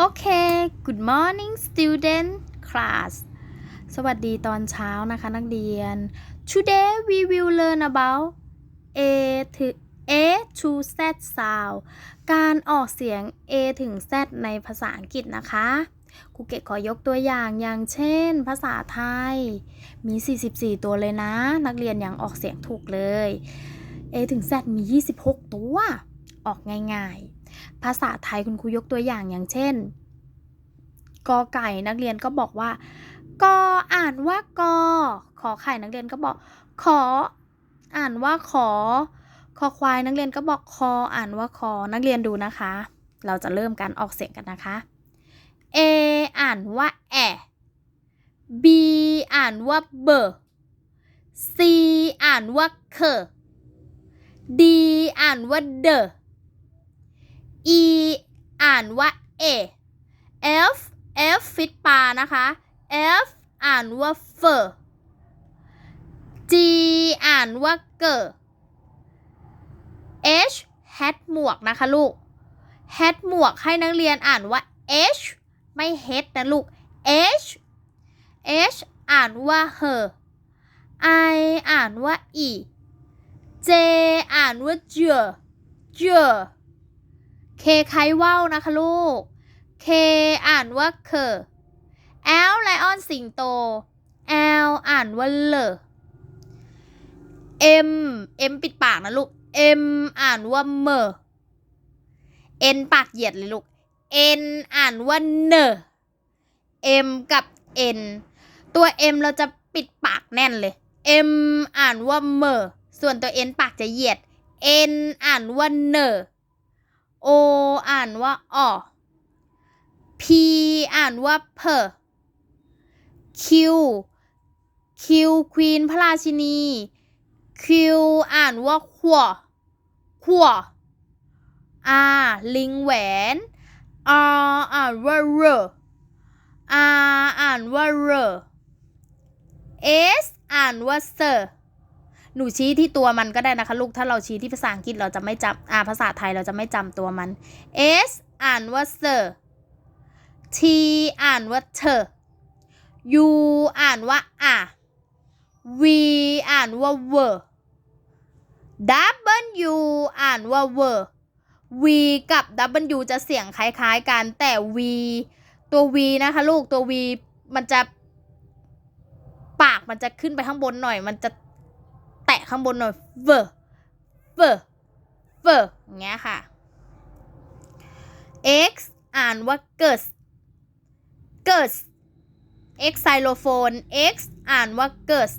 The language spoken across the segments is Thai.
โอเค good morning student class สวัสดีตอนเช้านะคะนักเรียน today we will learn about a to a to z sound การออกเสียง a ถึง z ในภาษาอังกฤษนะคะครูเกดขอยกตัวอย่างอย่างเช่น ภาษาไทย มี 44 ตัวเลยนะ นักเรียนยังออกเสียงถูกเลย a ถึง z มี 26 ตัว ออกง่าย ๆ ภาษาไทยคุณครูยกตัวอย่างอย่างเช่น กอไก่นักเรียนก็บอกว่า กออ่านว่ากอ ขอไข่นักเรียนก็บอก ขอ อ่านว่าขอ คอควายนักเรียนก็บอกคอ อ่านว่าคอ นักเรียนดูนะคะ เราจะเริ่มการออกเสียงกันนะคะ A อ่านว่าแอ B อ่านว่าเบอ C อ่านว่าเค D อ่านว่าเดอานว่า A F F ฟิตปลานะคะ F อ่านว่าเฟอ G อ่านว่าเกอ H แฮทหมวกนะคะลูกแฮทหมวกให้นักเรียนอ่านว่า H ไม่เฮดนะลูก H H อ่านว่า her I อ่านว่า e J อ่านว่า j j K ไคว่าวนะคะลูก K อ่านว่าเค L ไลออนสิงโต L อ่านว่าเลเอ M M ปิดปากนะลูก M อ่านว่าเมอ N ปากเหยียดเลยลูก N อ่านว่าเนอ M กับ N ตัว M เราจะปิดปากแน่นเลย M อ่านว่าเมอส่วนตัว N ปากจะเหยียด N อ่านว่าเนอ O อ่านว่าออ P อ่านว่าเพอ Q Q ควีนพระราชินี Q อ่านว่าขวขว R ลิงแหวน R อ่านว่าเร R อ่านว่าเร S อ่านว่าเซอร์ หนูชี้ที่ตัวมันก็ได้นะคะ ลูกถ้าเราชี้ที่ภาษาอังกฤษเราจะไม่จำอ่าภาษาไทยเราจะไม่จำตัวมัน S อ่านว่าเซอร์ T อ่านว่าเธอ U อ่านว่าอะ V อ่านว่าเวอร์ W อ่านว่าเวอร์ V กับ W จะเสียงคล้ายๆกันแต่ V ตัว V นะคะลูกตัว V มันจะ ปากมันจะขึ้นไปข้างบนหน่อย มันจะ แตะข้างบนหน่อยเวอร์เวอร์เวอร์อย่างเงี้ยค่ะ X อ่านว่าเกิร์สเกิร์ส X ไซโลโฟน X อ่านว่าเกิร์ส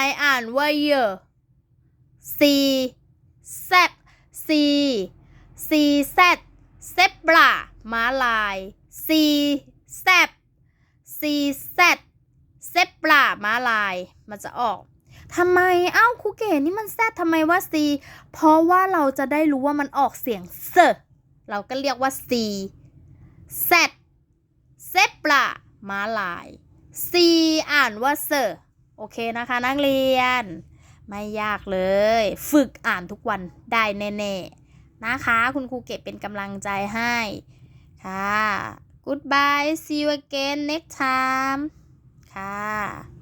Y อ่านว่าเยอ C Z C C Z เซบราม้าลาย C Z C Z เซบราม้าลาย มันจะออก ทำไมเอ้าครูเก๋นี่มันแซดทำไมว่า C เพราะว่าเราจะได้รู้ว่ามันออกเสียงเซเราก็เรียกว่า C Z เซบราม้าลาย C อ่านว่าเซโอเคนะคะนักเรียน ไม่ยากเลย ฝึกอ่านทุกวันได้แน่ๆ นะคะ คุณครูเก็บเป็นกำลังใจให้ ค่ะ goodbye see you again next time ค่ะ